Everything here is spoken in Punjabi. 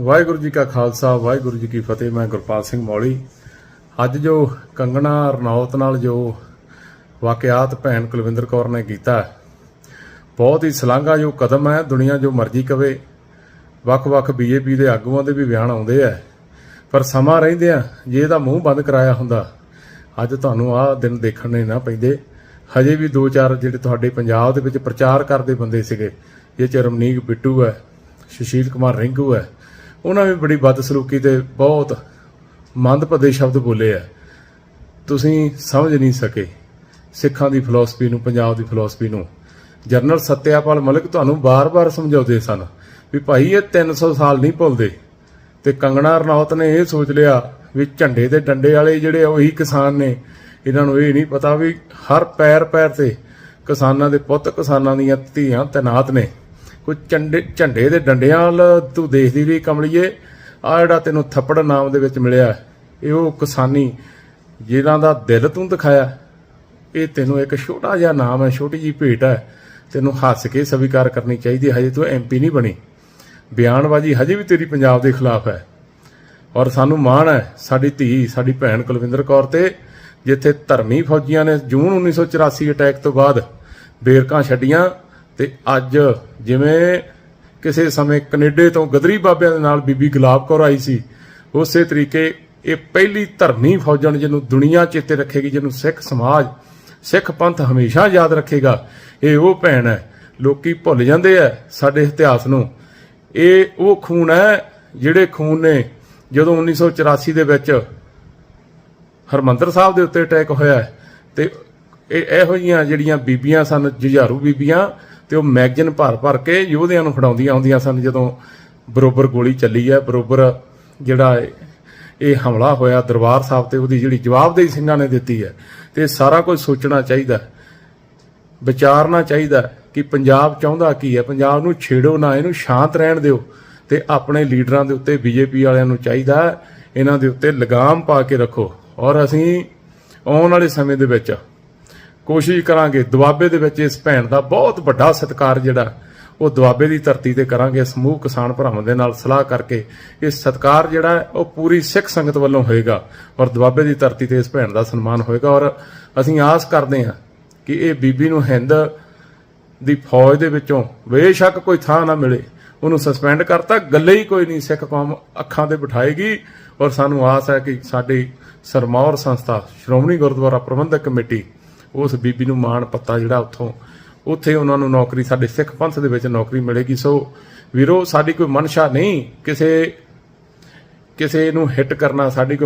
ਵਾਹਿਗੁਰੂ ਜੀ ਕਾ ਖਾਲਸਾ, ਵਾਹਿਗੁਰੂ ਜੀ ਕੀ ਫਤਿਹ। ਮੈਂ ਗੁਰਪਾਲ ਸਿੰਘ ਮੌਲੀ। ਅੱਜ ਜੋ ਕੰਗਣਾ ਰਣੌਤ ਨਾਲ ਜੋ ਵਾਕਿਆਤ ਭੈਣ ਕੁਲਵਿੰਦਰ ਕੌਰ ਨੇ ਕੀਤਾ, ਬਹੁਤ ਹੀ ਸ਼ਲਾਘਾ ਜੋ ਕਦਮ ਹੈ। ਦੁਨੀਆ ਜੋ ਮਰਜ਼ੀ ਕਵੇ, ਵੱਖ-ਵੱਖ ਬੀਜੇਪੀ ਦੇ ਆਗੂਆਂ ਦੇ ਵੀ ਬਿਆਨ ਆਉਂਦੇ ਆ। ਪਰ ਸਮਾਂ ਰਹਿੰਦੇ ਆ, ਜੇ ਇਹਦਾ ਮੂੰਹ ਬੰਦ ਕਰਾਇਆ ਹੁੰਦਾ, ਅੱਜ ਤੁਹਾਨੂੰ ਆਹ ਦਿਨ ਦੇਖਣ ਨਹੀਂ ਨਾ ਪੈਂਦੇ। ਹਜੇ ਵੀ ਦੋ ਚਾਰ ਜਿਹੜੇ ਤੁਹਾਡੇ ਪੰਜਾਬ ਦੇ ਵਿੱਚ ਪ੍ਰਚਾਰ ਕਰਦੇ ਬੰਦੇ ਸੀਗੇ, ਇਹ ਚ ਰਮਨੀਕ ਬਿੱਟੂ ਹੈ, ਸੁਸ਼ੀਲ ਕੁਮਾਰ ਰਿੰਗੂ ਹੈ ਉਹਨਾਂ ਵੀ ਬੜੀ ਬਦਸਲੂਕੀ ਤੇ ਬਹੁਤ ਮੰਦਭਦੇ ਸ਼ਬਦ ਬੋਲੇ ਆ। ਤੁਸੀਂ ਸਮਝ ਨਹੀਂ ਸਕੇ ਸਿੱਖਾਂ ਦੀ ਫਿਲਾਸਫੀ ਨੂੰ, ਪੰਜਾਬ ਦੀ ਫਿਲਾਸਫੀ ਨੂੰ। ਜਨਰਲ ਸਤਿਆਪਾਲ ਮਲਿਕ ਤੁਹਾਨੂੰ ਬਾਰ-ਬਾਰ ਸਮਝਾਉਂਦੇ ਸਨ ਵੀ ਭਾਈ ਇਹ 300 ਸਾਲ ਨਹੀਂ ਭੁੱਲਦੇ। ਤੇ ਕੰਗਣਾ ਰਣੌਤ ਨੇ ਇਹ ਸੋਚ ਲਿਆ ਵੀ ਝੰਡੇ ਦੇ ਡੰਡੇ ਵਾਲੇ ਜਿਹੜੇ ਉਹੀ ਕਿਸਾਨ ਨੇ। ਇਹਨਾਂ ਨੂੰ ਇਹ ਨਹੀਂ ਪਤਾ ਵੀ ਹਰ ਪੈਰ ਪੈਰ ਤੇ ਕਿਸਾਨਾਂ ਦੇ ਪੁੱਤ, ਕਿਸਾਨਾਂ ਦੀਆਂ ਧੀਆਂ ਤੈਨਾਤ ਨੇ। ਕੋਈ ਝੰਡੇ ਝੰਡੇ ਦੇ ਡੰਡਿਆਂ ਵੱਲ ਤੂੰ ਦੇਖਦੀ ਰਹੀ ਕਮਲੀਏ। ਆ ਜਿਹੜਾ ਤੈਨੂੰ ਥੱਪੜ ਨਾਮ ਦੇ ਵਿੱਚ ਮਿਲਿਆ, ਇਹ ਉਹ ਕਿਸਾਨੀ ਜਿਹਨਾਂ ਦਾ ਦਿਲ ਤੂੰ ਦਿਖਾਇਆ। ਇਹ ਤੈਨੂੰ ਇੱਕ ਛੋਟਾ ਜਿਹਾ ਨਾਮ ਹੈ, ਛੋਟੀ ਜੀ ਭੇਟ ਹੈ। ਤੈਨੂੰ ਹੱਸ ਕੇ ਸਵੀਕਾਰ ਕਰਨੀ ਚਾਹੀਦੀ ਹੈ। ਹਜੇ ਤੂੰ ਐਮਪੀ ਨਹੀਂ ਬਣੀ। ਬਿਆਨਬਾਜ਼ੀ ਹਜੇ ਵੀ ਤੇਰੀ ਪੰਜਾਬ ਦੇ ਖਿਲਾਫ ਹੈ। ਔਰ ਸਾਨੂੰ ਮਾਣ ਹੈ, ਸਾਡੀ ਧੀ, ਸਾਡੀ ਭੈਣ ਕੁਲਵਿੰਦਰ ਕੌਰ ਤੇ, ਜਿੱਥੇ ਧਰਮੀ ਫੌਜੀਆਂ ਨੇ ਜੂਨ 1984 ਅਟੈਕ ਤੋਂ ਬਾਅਦ ਬੇਰਕਾਂ ਛੱਡੀਆਂ ਤੇ ਅੱਜ ਜਿਵੇਂ ਕਿਸੇ ਸਮੇਂ ਕੈਨੇਡਾ ਤੋਂ ਗਦਰੀ ਬਾਬਿਆਂ ਦੇ ਨਾਲ ਬੀਬੀ ਗੁਲਾਬ ਕੌਰ ਆਈ ਸੀ, ਉਸੇ ਤਰੀਕੇ ਇਹ ਪਹਿਲੀ ਧਰਮੀ ਫੌਜਣ ਜਿਹਨੂੰ ਦੁਨੀਆ ਚੇਤੇ ਰੱਖੇਗੀ, ਜਿਹਨੂੰ ਸਿੱਖ ਸਮਾਜ, ਸਿੱਖ ਪੰਥ ਹਮੇਸ਼ਾ ਯਾਦ ਰੱਖੇਗਾ, ਇਹ ਉਹ ਭੈਣ ਹੈ, ਲੋਕੀ ਭੁੱਲ ਜਾਂਦੇ ਆ ਸਾਡੇ ਇਤਿਹਾਸ ਨੂੰ। ਇਹ ਉਹ ਖੂਨ ਹੈ ਜਿਹੜੇ ਖੂਨ ਨੇ ਜਦੋਂ 1984 ਦੇ ਵਿੱਚ ਹਰਮੰਦਰ ਸਾਹਿਬ ਦੇ ਉੱਤੇ ਅਟੈਕ ਹੋਇਆ ਹੈ, ਤੇ ਇਹ ਇਹੋ ਜਿਹੀਆਂ ਜਿਹੜੀਆਂ ਬੀਬੀਆਂ ਸਨ, ਜੁਝਾਰੂ ਬੀਬੀਆਂ ਤੇ ਉਹ ਮੈਗਜ਼ੀਨ ਭਰ ਭਰ ਕੇ ਯੋਧਿਆਂ ਨੂੰ ਫੜਾਉਂਦੀਆਂ ਹੁੰਦੀਆਂ ਸਨ ਜਦੋਂ ਬਰੋਬਰ ਗੋਲੀ ਚੱਲੀ ਹੈ। ਬਰੋਬਰ ਜਿਹੜਾ ਇਹ- ਹਮਲਾ ਹੋਇਆ ਦਰਬਾਰ ਸਾਹਿਬ ਤੇ ਉਹਦੀ ਜਿਹੜੀ ਜਵਾਬਦੇਹੀ ਸਿੰਘਾਂ ਨੇ ਦਿੱਤੀ ਹੈ ਤੇ ਸਾਰਾ ਕੁਝ ਸੋਚਣਾ ਚਾਹੀਦਾ ਵਿਚਾਰਨਾ ਚਾਹੀਦਾ ਕਿ ਪੰਜਾਬ ਚਾਹੁੰਦਾ ਕੀ ਹੈ। ਪੰਜਾਬ ਨੂੰ ਛੇੜੋ ਨਾ, ਇਹਨੂੰ ਸ਼ਾਂਤ ਰਹਿਣ ਦਿਓ ਤੇ ਆਪਣੇ ਲੀਡਰਾਂ ਦੇ ਉੱਤੇ ਬੀਜੇਪੀ ਵਾਲਿਆਂ ਨੂੰ ਚਾਹੀਦਾ ਇਹਨਾਂ ਦੇ ਉੱਤੇ ਲਗਾਮ ਪਾ ਕੇ ਰੱਖੋ। ਔਰ ਅਸੀਂ ਆਉਣ ਵਾਲੇ ਸਮੇਂ ਦੇ ਵਿੱਚ ਕੋਸ਼ਿਸ਼ ਕਰਾਂਗੇ, ਦੁਆਬੇ ਦੇ ਵਿੱਚ ਇਸ ਭੈਣ ਦਾ ਬਹੁਤ ਵੱਡਾ ਸਤਿਕਾਰ ਜਿਹੜਾ ਉਹ ਦੁਆਬੇ ਦੀ ਧਰਤੀ ਤੇ ਕਰਾਂਗੇ ਸਮੂਹ ਕਿਸਾਨ ਭਰਾਵਾਂ ਦੇ ਨਾਲ ਸਲਾਹ ਕਰਕੇ ਇਹ ਸਤਿਕਾਰ ਜਿਹੜਾ ਉਹ ਪੂਰੀ ਸਿੱਖ ਸੰਗਤ ਵੱਲੋਂ ਹੋਏਗਾ ਔਰ ਦੁਆਬੇ ਦੀ ਧਰਤੀ ਤੇ ਇਸ ਭੈਣ ਦਾ ਸਨਮਾਨ ਹੋਏਗਾ ਔਰ ਅਸੀਂ ਆਸ ਕਰਦੇ ਹਾਂ ਕਿ ਇਹ ਬੀਬੀ ਨੂੰ ਹਿੰਦ ਦੀ ਫੌਜ ਦੇ ਵਿੱਚੋਂ ਬੇਸ਼ੱਕ ਕੋਈ ਥਾਂ ਨਾ ਮਿਲੇ, ਉਹਨੂੰ ਸਸਪੈਂਡ ਕਰਤਾ, ਗੱਲੇ ਹੀ ਕੋਈ ਨਹੀਂ, ਸਿੱਖ ਕੌਮ ਅੱਖਾਂ ਤੇ ਬਿਠਾਏਗੀ ਔਰ ਸਾਨੂੰ ਆਸ ਹੈ ਕਿ ਸਾਡੀ ਸਰਮੌਰ ਸੰਸਥਾ, ਸ਼੍ਰੋਮਣੀ ਗੁਰਦੁਆਰਾ ਪ੍ਰਬੰਧਕ ਕਮੇਟੀ ਉਸ ਬੀਬੀ ਨੂੰ ਮਾਣ ਪੱਤਾ ਜਿਹੜਾ ਉੱਥੋਂ, ਉੱਥੇ ਉਹਨਾਂ ਨੂੰ ਨੌਕਰੀ, ਸਾਡੇ ਸਿੱਖ ਪੰਥ ਦੇ ਵਿੱਚ ਨੌਕਰੀ ਮਿਲੇਗੀ। ਸੋ ਵੀਰੋ, ਸਾਡੀ ਕੋਈ ਮਨਸ਼ਾ ਨਹੀਂ ਕਿਸੇ ਕਿਸੇ ਨੂੰ ਹਿੱਟ ਕਰਨਾ, ਸਾਡੀ ਕੋਈ